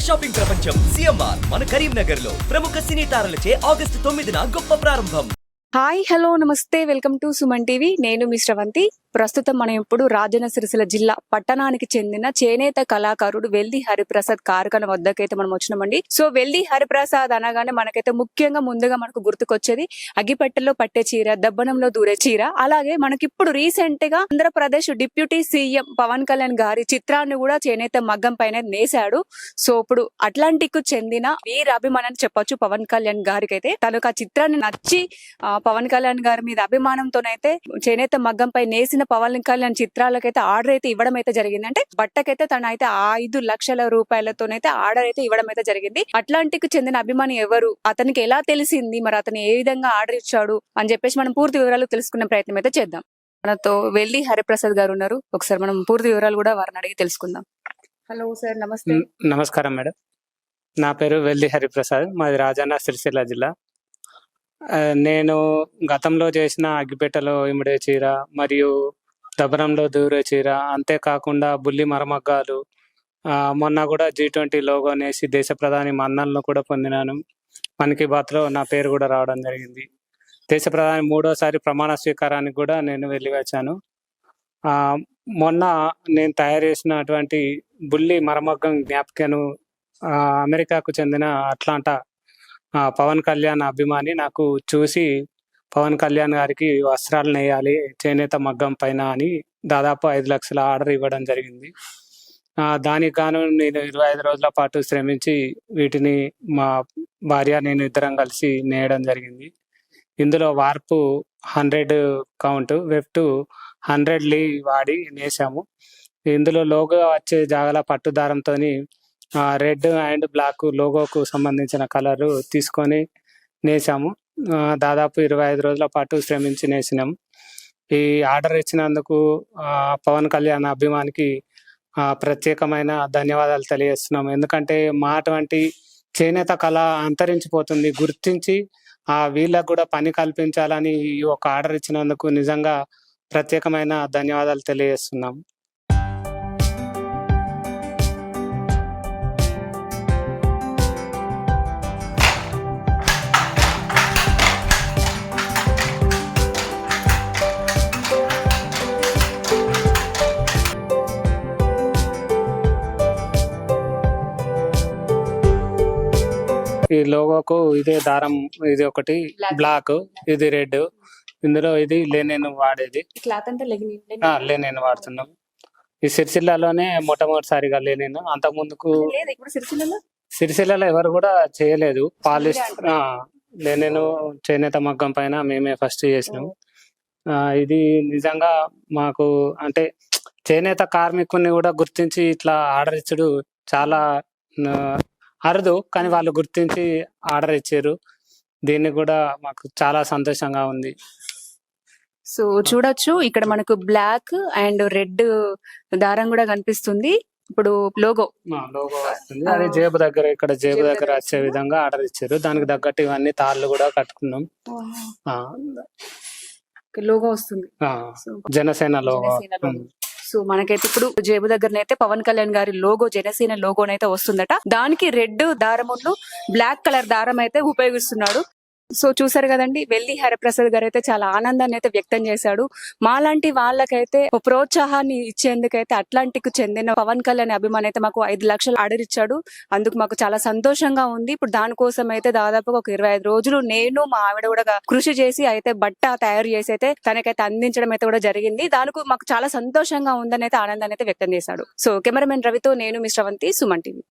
Shopping ప్రపంచం CMR మన కరీంనగర్లో ప్రముఖ సినీ తారలచే ఆగస్టు తొమ్మిదిన గొప్ప ప్రారంభం. హాయ్ హలో నమస్తే వెల్కమ్ టు సుమన్ టీవీ. నేను మిశ్రవంతి ప్రస్తుతం మనం ఇప్పుడు రాజన్న సిరిసిల జిల్లా పట్టణానికి చెందిన చేనేత కళాకారుడు వెల్లి హరిప్రసాద్ కార్ఖాన వద్దకైతే మనం వచ్చినామండి. సో వెల్లి హరిప్రసాద్ అనగానే మనకైతే ముఖ్యంగా ముందుగా మనకు గుర్తుకొచ్చేది అగ్గిపెట్టెలో పట్టే చీర దబ్బనంలో దూరే చీర. అలాగే మనకి ఇప్పుడు రీసెంట్గా ఆంధ్రప్రదేశ్ డిప్యూటీ సీఎం పవన్ కళ్యాణ్ గారి చిత్రాన్ని కూడా చేనేత మగ్గం పైన నేశాడు. సో ఇప్పుడు అట్లాంటిక్కు చెందిన వీర అభిమానాన్ని చెప్పొచ్చు పవన్ కళ్యాణ్ గారికి అయితే తనకు ఆ చిత్రాన్ని నచ్చి ఆ, పవన్ కళ్యాణ్ గారి మీద అభిమానంతోనైతే చేనేత మగ్గంపై నేసిన పవన్ కళ్యాణ్ చిత్రాలకైతే ఆర్డర్ అయితే ఇవ్వడం అయితే జరిగింది. అంటే బట్టకైతే తన అయితే ఐదు లక్షల రూపాయలతోనైతే ఆర్డర్ అయితే ఇవ్వడం అయితే జరిగింది. అట్లాంటిక్ చెందిన అభిమాని ఎవరు? అతనికి ఎలా తెలిసింది? మరి అతను ఏ విధంగా ఆర్డర్ ఇచ్చాడు? అని చెప్పేసి మనం పూర్తి వివరాలు తెలుసుకునే ప్రయత్నం అయితే చేద్దాం. మనతో వెళ్ళి హరిప్రసాద్ గారు ఉన్నారు. ఒకసారి మనం పూర్తి వివరాలు కూడా వారిని అడిగి తెలుసుకుందాం. హలో సార్ నమస్తే. నమస్కారం మేడం. నా పేరు వెల్లి హరిప్రసాద్. మాది రాజన్న సిరిసిల్ల జిల్లా. ఆ, నేను గతంలో చేసిన అగ్గిపెట్టెలో ఇమిడే చీర మరియు దబరంలో దూరే చీర అంతేకాకుండా బుల్లి మరమగ్గాలు మొన్న కూడా జీ ట్వంటీ లోగో అనేసి దేశ ప్రధాని మన్నలను కూడా పొందినాను. మన్ కీ బాత్లో నా పేరు కూడా రావడం జరిగింది. దేశ ప్రధాని మూడోసారి ప్రమాణ స్వీకారానికి కూడా నేను వెళ్ళి వచ్చాను మొన్న నేను తయారు చేసినటువంటి బుల్లి మరమగ్గం జ్ఞాపికను అమెరికాకు చెందిన అట్లాంటా పవన్ కళ్యాణ్ అభిమాని నాకు చూసి పవన్ కళ్యాణ్ గారికి వస్త్రాలు నేయాలి చేనేత మగ్గం పైన అని దాదాపు ఐదు లక్షల ఆర్డర్ ఇవ్వడం జరిగింది. దానికి గాను నేను ఇరవై ఐదు రోజుల పాటు శ్రమించి వీటిని మా భార్య నేను ఇద్దరం కలిసి నేయడం జరిగింది. ఇందులో warp hundred count weft hundred లీ వాడి నేసాము ఇందులో లోగో వచ్చే జాగల పట్టుదారంతో రెడ్ అండ్ బ్లాక్ లోగోకు సంబంధించిన కలర్ తీసుకొని నేసాము దాదాపు ఇరవై ఐదు రోజుల పాటు శ్రమించి నేసినాం. ఈ ఆర్డర్ ఇచ్చినందుకు పవన్ కళ్యాణ్ అభిమానికి ప్రత్యేకమైన ధన్యవాదాలు తెలియజేస్తున్నాం. ఎందుకంటే మా అటువంటి చేనేత కళ అంతరించిపోతుంది. గుర్తించి ఆ వీళ్ళకు కూడా పని కల్పించాలని ఈ ఒక ఆర్డర్ ఇచ్చినందుకు నిజంగా ప్రత్యేకమైన ధన్యవాదాలు తెలియజేస్తున్నాం. ఈ లోగోకు ఇదే దారం ఇది ఒకటి. బ్లాక్ ఇది రెడ్ ఇందులో ఇది లెనిన్ వాడేది. క్లాత్ అంతా లెనిన్ వాడుతున్నాం. ఈ సిరిసిల్లలోనే మొట్టమొదటిసారిగా లెనిన్ అంతకు ముందుకు సిరిసిల్లలో? ఎవరు కూడా చేయలేదు. పాలిష్ లెనిన్ చేనేత మగ్గం పైన మేమే ఫస్ట్ చేసినాం. ఆ, ఇది నిజంగా మాకు అంటే చేనేత కార్మికుని కూడా గుర్తించి ఇట్లా ఆర్డర్ ఇచ్చుడు చాలా అరుదు కానీ వాళ్ళు గుర్తించి ఆర్డర్ ఇచ్చారు. దీన్ని కూడా మాకు చాలా సంతోషంగా ఉంది. సో చూడొచ్చు. ఇక్కడ మనకు బ్లాక్ అండ్ రెడ్ దారం కూడా కనిపిస్తుంది. ఇప్పుడు లోగో. లోగో వస్తుంది. అది జేబు దగ్గర ఇక్కడ జేబు దగ్గర వచ్చే విధంగా ఆర్డర్ ఇచ్చారు. దానికి తగ్గట్టు ఇవన్నీ తాళ్ళు కూడా కట్టుకున్నాం. ఆ, లోగో వస్తుంది. జనసేన లోగో. సో మనకైతే ఇప్పుడు జేబు దగ్గరనైతే పవన్ కళ్యాణ్ గారి లోగో జనసేన లోగోనైతే వస్తుందట. దానికి రెడ్ దారములు బ్లాక్ కలర్ దారం అయితే ఉపయోగిస్తున్నాడు. సో చూసారు కదండి వెల్లి హరిప్రసాద్ గారు అయితే చాలా ఆనందాన్ని అయితే వ్యక్తం చేశాడు. మాలాంటి వాళ్ళకైతే ఒక ప్రోత్సాహాన్ని ఇచ్చేందుకైతే అట్లాంటిక్ చెందిన పవన్ కళ్యాణ్ అభిమాని అయితే మాకు ఐదు లక్షలు ఆర్డర్ ఇచ్చాడు అందుకు మాకు చాలా సంతోషంగా ఉంది. ఇప్పుడు దానికోసం అయితే దాదాపుగా ఒక ఇరవై ఐదు రోజులు నేను మా ఆవిడ కూడా కృషి చేసి అయితే బట్ట తయారు చేసి అయితే తనకైతే అందించడం అయితే కూడా జరిగింది. దానికి మాకు చాలా సంతోషంగా ఉందని అయితే ఆనందాన్ని అయితే వ్యక్తం చేశాడు. సో కెమెరామెన్ రవితో నేను మిశ్రవంతి సుమన్ టీవీ.